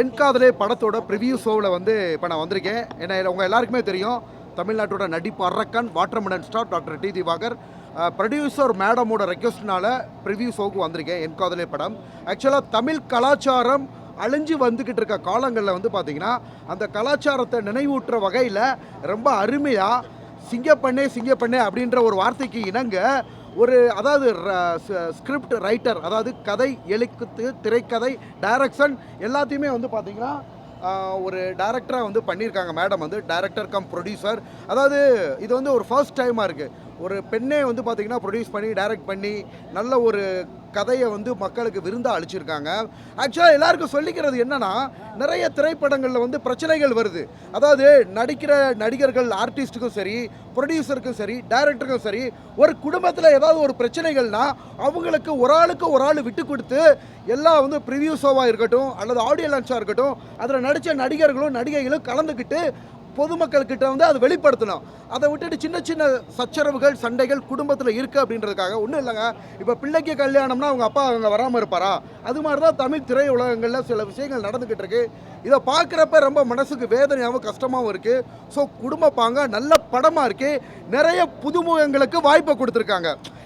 என் காதலே படத்தோட ப்ரிவியூ ஷோவில் வந்து இப்போ நான் வந்திருக்கேன். ஏன்னா உங்கள் எல்லாருக்குமே தெரியும் தமிழ்நாட்டோட நடிப்பு அரக்கன் watermelon star doctor D Divakar. Producer மேடமோட ரெக்வஸ்ட்னால ப்ரிவியூ ஷோவுக்கு வந்திருக்கேன் என் காதலே படம் ஆக்சுவலாக தமிழ் கலாச்சாரம் அழிஞ்சு வந்துக்கிட்டு இருக்க காலங்களில் வந்து பார்த்தீங்கன்னா அந்த கலாச்சாரத்தை நினைவூட்டுற வகையில் ரொம்ப அருமையாக சிங்கப்பண்ணே சிங்கப்பண்ணே அப்படின்ற ஒரு வார்த்தைக்கு இணங்க ஒரு அதாவது ஸ்கிரிப்ட் ரைட்டர் அதாவது கதை எழுத்து திரைக்கதை டைரக்ஷன் எல்லாத்தையுமே வந்து பார்த்தீங்கன்னா ஒரு டைரக்டராக வந்து பண்ணியிருக்காங்க. மேடம் வந்து டைரக்டர் கம் ப்ரொடியூசர் அதாவது இது வந்து ஒரு ஃபர்ஸ்ட் டைமாக இருக்குது ஒரு பெண்ணே வந்து பார்த்தீங்கன்னா ப்ரொடியூஸ் பண்ணி டைரக்ட் பண்ணி நல்ல ஒரு கதையை வந்து மக்களுக்கு விருந்தாக அழிச்சிருக்காங்க ஆக்சுவலாக எல்லாருக்கும் சொல்லிக்கிறது என்னன்னா நிறைய திரைப்படங்களில் வந்து பிரச்சனைகள் வருது. அதாவது நடிக்கிற நடிகர்கள் ஆர்டிஸ்ட்டுக்கும் சரி ப்ரொடியூசருக்கும் சரி டைரக்டருக்கும் சரி ஒரு குடும்பத்தில் ஏதாவது ஒரு பிரச்சனைகள்னா அவங்களுக்கு ஒரு ஆளுக்கு ஒரு ஆள் விட்டு கொடுத்து எல்லாம் வந்து ப்ரிவியூ ஷோவாக இருக்கட்டும் அல்லது ஆடியோ லான்ச்சாக இருக்கட்டும் அதில் நடித்த நடிகர்களும் நடிகைகளும் கலந்துக்கிட்டு பொதுமக்கள்கிட்ட வந்து அதை வெளிப்படுத்தணும். அதை விட்டுட்டு சின்ன சின்ன சச்சரவுகள் சண்டைகள் குடும்பத்தில் இருக்குது அப்படின்றதுக்காக. ஒன்றும் இல்லைங்க. இப்போ பிள்ளைக்கு கல்யாணம்னா அவங்க அப்பா அவங்க வராமல் இருப்பாரா? அது மாதிரி தான் தமிழ் திரையுலகங்களில் சில விஷயங்கள் நடந்துக்கிட்டு இருக்கு. இதை பார்க்குறப்ப ரொம்ப மனசுக்கு வேதனையாகவும் கஷ்டமாகவும் இருக்குது ஸோ குடும்ப பாங்க நல்ல படமாக இருக்குது நிறைய புதுமுகங்களுக்கு வாய்ப்பை கொடுத்துருக்காங்க.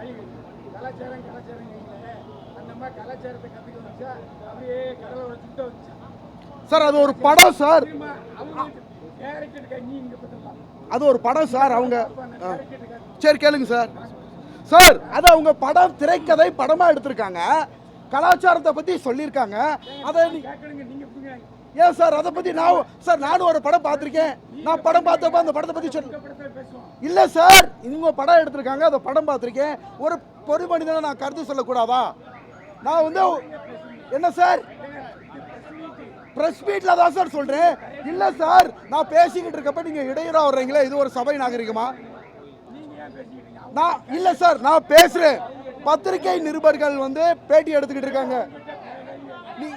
கலாச்சாரம் கலாச்சாரம் அந்த மாதிரி கலாச்சாரத்தை கத்துக்க வச்சா அப்படியே கடலோட சுத்த வச்சா சார் அது ஒரு படம் சார். அது ஒரு படம் சார் அவங்க. சரி கேளுங்க சார். சார் அது அவங்க படம் திரைக்கதை படமா எடுத்திருக்காங்க. கலாச்சாரத்தை பத்தி சொல்லியிருக்காங்க. அதை நீ- கேட்கணுங்க நீங்க புரியுங்க ஏன் சார்? அதை பற்றி நான் சார் நானும் ஒரு படம் பார்த்துருக்கேன். நான் படம் பார்த்தப்ப அந்த படத்தை பற்றி சொல்ல இல்லை சார் இவங்க படம் எடுத்திருக்காங்க அந்த படம் பார்த்துருக்கேன். ஒரு பொது மனிதனை நான் கருத்து சொல்லக்கூடாதா? நான் வந்து என்ன சார்? ப்ரெஸ் மீட்டில் தான் சார் சொல்கிறேன் இல்லை சார் நான் பேசிக்கிட்டு இருக்கப்ப நீங்கள் இடையூறாக வர்றீங்களே இது ஒரு சபை நாகரிகமா? நான் இல்லை சார் நான் பேசுகிறேன் பத்திரிகை நிருபர்கள் வந்து பேட்டி எடுத்துக்கிட்டு இருக்காங்க நீ-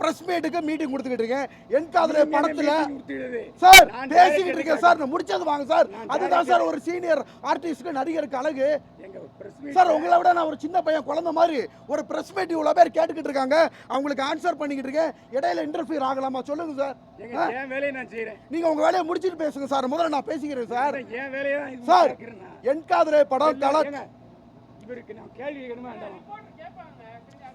பிரஸ் மீட்டுக்கு மீட்டிங் கொடுத்துக்கிட்டு இருக்கேன். என் காதல படத்துல சார் பேசிக்கிட்டு இருக்கேன் சார் நான் முடிச்சது வாங்க சார். அதுதான் சார் ஒரு சீனியர் ஆர்டிஸ்ட்க்கு நடிகருக்கு அழகு. சார் உங்களை விட நான் ஒரு சின்ன பையன் குழந்தை மாதிரி ஒரு பிரஸ் மீட் இவ்வளோ பேர் கேட்டுக்கிட்டு இருக்காங்க. அவங்களுக்கு ஆன்சர் பண்ணிக்கிட்டு இருக்கேன். இடையில இன்டர்ஃபியர் ஆகலாமா? சொல்லுங்க சார். நீங்க உங்க வேலையை முடிச்சிட்டு பேசுங்க சார். முதல்ல நான் பேசிக்கிறேன் சார். சார். என் காதலே படம் ஏங்க, இவருக்கு நான் கேள்வி கேட்கணுமா?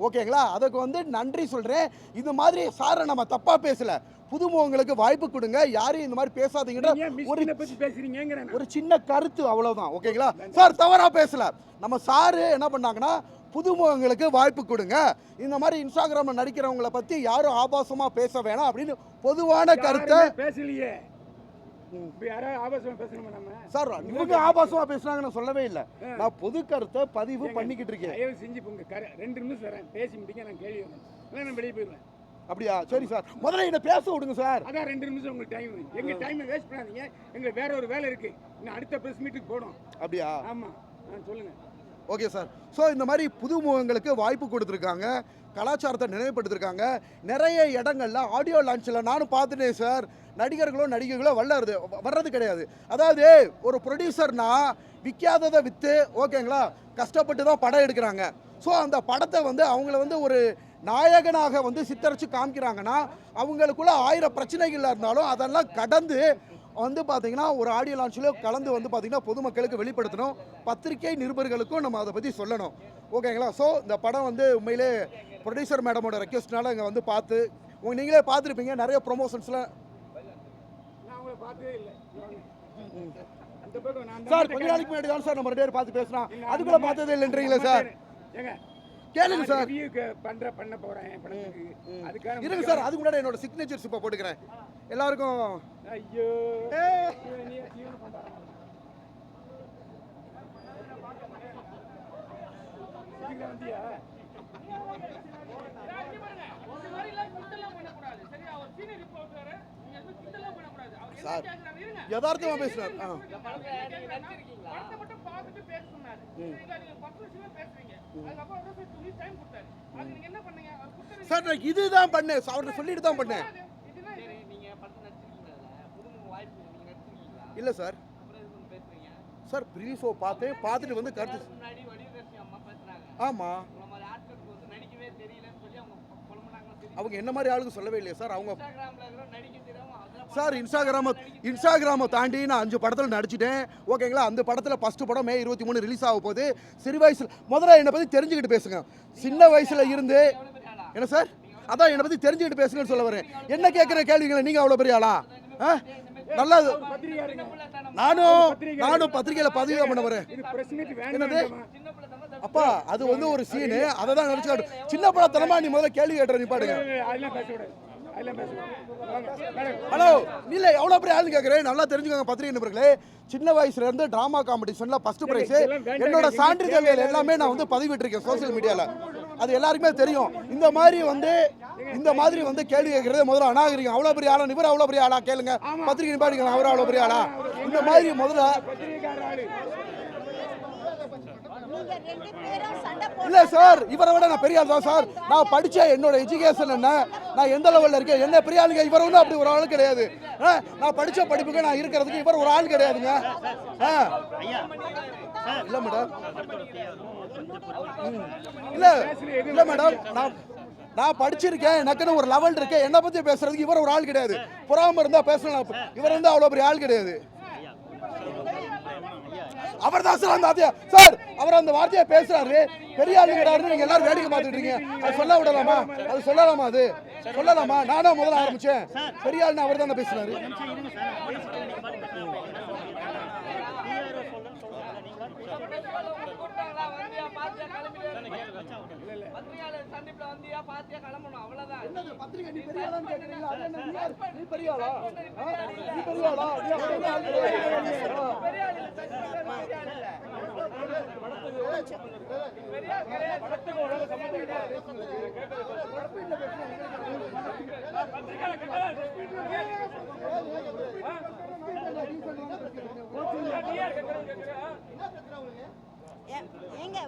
ஓகேங்களா? அதுக்கு வந்து நன்றி சொல்றேன். இந்த மாதிரி சாரை நம்ம தப்பா பேசல. புதுமுகங்களுக்கு வாய்ப்பு கொடுங்க. யாரையும் இந்த மாதிரி பேசாதீங்கன்ற ஒரு நான். ஒரு சின்ன கருத்து அவ்வளவுதான். ஓகேங்களா? சார் தவறா பேசல. நம்ம சாரு என்ன பண்ணாங்கன்னா புதுமுகங்களுக்கு வாய்ப்பு கொடுங்க. இந்த மாதிரி இன்ஸ்டாகிராம்ல நடிக்கிறவங்கள பத்தி யாரும் ஆபாசமா பேச வேணாம் அப்படின்னு பொதுவான கருத்தை யாருமே பேசலையே. சார் இவங்க ஆபாசமா பேசுனாங்க நான் சொல்லவே இல்லை. நான் பொது கருத்தை பதிவு பண்ணிக்கிட்டு இருக்கேன். தயவு செஞ்சு உங்க ரெண்டு நிமிஷம் தரேன் பேசி முடிங்க நான் கேள்வி நான் வெளியே போயிடுவேன். அப்படியா? சரி சார். முதல்ல என்ன பேச விடுங்க சார். அதான் ரெண்டு நிமிஷம் உங்களுக்கு டைம் எங்க டைமை வேஸ்ட் பண்ணாதீங்க. வேற ஒரு வேலை இருக்கு. இன்னும் அடுத்த பிரஸ் மீட்டுக்கு போகணும். அப்படியா? ஆமா. சொல்லுங்க. Okay sir. ஸோ இந்த மாதிரி புதுமுகங்களுக்கு வாய்ப்பு கொடுத்துருக்காங்க. கலாச்சாரத்தை நினைவுபடுத்திருக்காங்க. நிறைய இடங்களில் ஆடியோ லான்ச்சில் நானும் பார்த்துட்டேன் சார் நடிகர்களோ நடிகைகளோ வல்லறது வர்றது கிடையாது. அதாவது ஒரு ப்ரொடியூசர்னா விற்காததை விற்று ஓகேங்களா கஷ்டப்பட்டு தான் படம் எடுக்கிறாங்க. ஸோ அந்த படத்தை வந்து அவங்கள வந்து ஒரு நாயகனாக வந்து சித்தரித்து காமிக்கிறாங்கன்னா அவங்களுக்குள்ள ஆயிரம் பிரச்சனைகள் இருந்தாலும் அதெல்லாம் கடந்து வந்து பார்த்திங்கன்னா ஒரு ஆடியோ லான்ச்சிலோ கலந்து வந்து பார்த்திங்கன்னா பொதுமக்களுக்கு வெளிப்படுத்தணும். பத்திரிகை நிருபர்களுக்கும் நம்ம அதை பற்றி சொல்லணும். ஓகேங்களா ஸோ இந்த படம் வந்து உண்மையிலே ப்ரொடியூசர் மேடமோட ரெக்வஸ்ட்னால இங்கே வந்து பார்த்து உங்க நீங்களே பார்த்துருப்பீங்க நிறைய ப்ரொமோஷன்ஸ்லாம் சார் கொஞ்ச நாளைக்கு முன்னாடி தான் சார் நம்ம ரெண்டு பேரும் பார்த்து பேசுறோம். அதுக்குள்ள பார்த்ததே இல்லைன்றீங்களா சார். கேளுங்க சார். பண்ற பண்ண போறேன் அதுக்காக இருங்க சார் அதுக்கு முன்னாடி என்னோட சிக்னேச்சர்ஸ் இப்போ போட்டுக்கிறேன். எல்லாருக்கும். ஐயோ. வந்தியா? சார் யதார்த்தமா பேசுறாரு. சார் நான் இதுதான் பண்ணேன். அவர்கிட்ட சொல்லிட்டு தான் பண்ணேன். இல்ல சார். சார் ப்ரீ ஷோ பார்த்தேன். பார்த்துட்டு வந்து கருத்து ஆமா. அவங்க என்ன மாதிரி ஆளுங்க சொல்லவே இல்லையா சார் அவங்க சார் இன்ஸ்டாகிராம இன்ஸ்டாகிராமை தாண்டி நான் அஞ்சு படத்தில் நடிச்சிட்டேன். ஓகேங்களா அந்த படத்தில் ஃபஸ்ட்டு படம் மே இருபத்தி மூணு ரிலீஸ் ஆக போகுது. சிறு வயசில் முதல்ல என்னை பற்றி தெரிஞ்சுக்கிட்டு பேசுங்க. சின்ன வயசுல இருந்து என்ன சார்? அதான் என்னை பற்றி தெரிஞ்சுக்கிட்டு பேசுங்கன்னு சொல்ல வரேன். என்ன கேட்குற கேள்விகளை நீங்கள் அவ்வளோ பெரிய ஆளா? ஆ? நல்லா. நானும் நானும் பத்திரிகையில் பதிவு பண்ண வரேன் என்னது? அப்பா அது வந்து ஒரு சீனு அதை தான் நினச்சி காட்டு. சின்ன படத்தனமா நீ முதல்ல கேள்வி கேட்டுற நீ பாடுங்க. ஹலோ இல்லை எவ்வளோ பெரிய ஆளுன்னு கேட்குறேன் நல்லா தெரிஞ்சுக்கோங்க பத்திரிகை நண்பர்களே. சின்ன வயசுல இருந்து டிராமா காம்படிஷன்ல ஃபர்ஸ்ட் பிரைஸ் என்னோட சான்றிதழ்கள் எல்லாமே நான் வந்து பதிவிட்டிருக்கேன் சோஷியல் மீடியாவில் அது எல்லாருக்குமே தெரியும். இந்த மாதிரி வந்து இந்த மாதிரி வந்து கேள்வி கேட்கறது முதல்ல அநாகரிகம். அவ்வளோ பெரிய ஆளா இவர் அவ்வளோ பெரிய ஆளா? கேளுங்க. பத்திரிகை நிப்பாடிக்கலாம் அவர் அவ்வளோ பெரிய ஆளா? இந்த மாதிரி முதல்ல பத்திரிகைக்கார ஆளு நீங்க ரெண்டு பேரும் சண்டை இல்ல சார். இவரை விட நான் பெரிய ஆள் தான் சார். நான் படிச்ச என்னோட எஜுகேஷன் என்ன? நான் எந்த லெவல்ல இருக்கேன்? என்ன பெரிய ஆளுங்க? இவர் ஒன்றும் அப்படி ஒரு ஆள் கிடையாது. ஆ, நான் படிச்ச படிப்புக்கு நான் இருக்கிறதுக்கு இவர் ஒரு ஆள் கிடையாதுங்க. ஆ. இல்ல மேடம் ம். இல்ல இல்ல மேடம் நான் நான் படிச்சிருக்கேன். எனக்குன்னு ஒரு லெவல் இருக்கேன் என்னை பத்தி பேசுறதுக்கு இவர் ஒரு ஆள் கிடையாது. புறாம இருந்தா பேசலாம். இவர் வந்து அவ்வளவு பெரிய ஆள் கிடையாது. அவர் தான் சார் அந்த வார்த்தையா. சார் அவர் அந்த வார்த்தையை பேசுறாரு. பெரிய ஆளுங்கிறாருன்னு நீங்க எல்லாரும் வேடிக்கை பார்த்துட்டு இருக்கீங்க. அது சொல்ல விடலாமா? அது சொல்லலாமா அது? சொல்லலாமா? நானா முதல்ல ஆரம்பிச்சேன். பெரிய ஆளுன்னு அவர் தானே பேசுறாரு சந்திப்புல வந்தியா பாத்தியா கிளம்பணும்? அவ்வளவுதான். பத்திரிகை நீ பெரிய ஆளான்னு கேக்குறீங்களா? அது என்ன, நீ யார்? நீ பெரிய ஆளா ஆ? நீ பெரிய ஆளா நீ அப்படி என்ன ஆள் கிடையாது. ஏங்க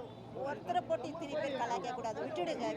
ஒருத்தரை போட்டு இத்தனை பேர் கலாய்க்க கூடாது விட்டுடுங்க.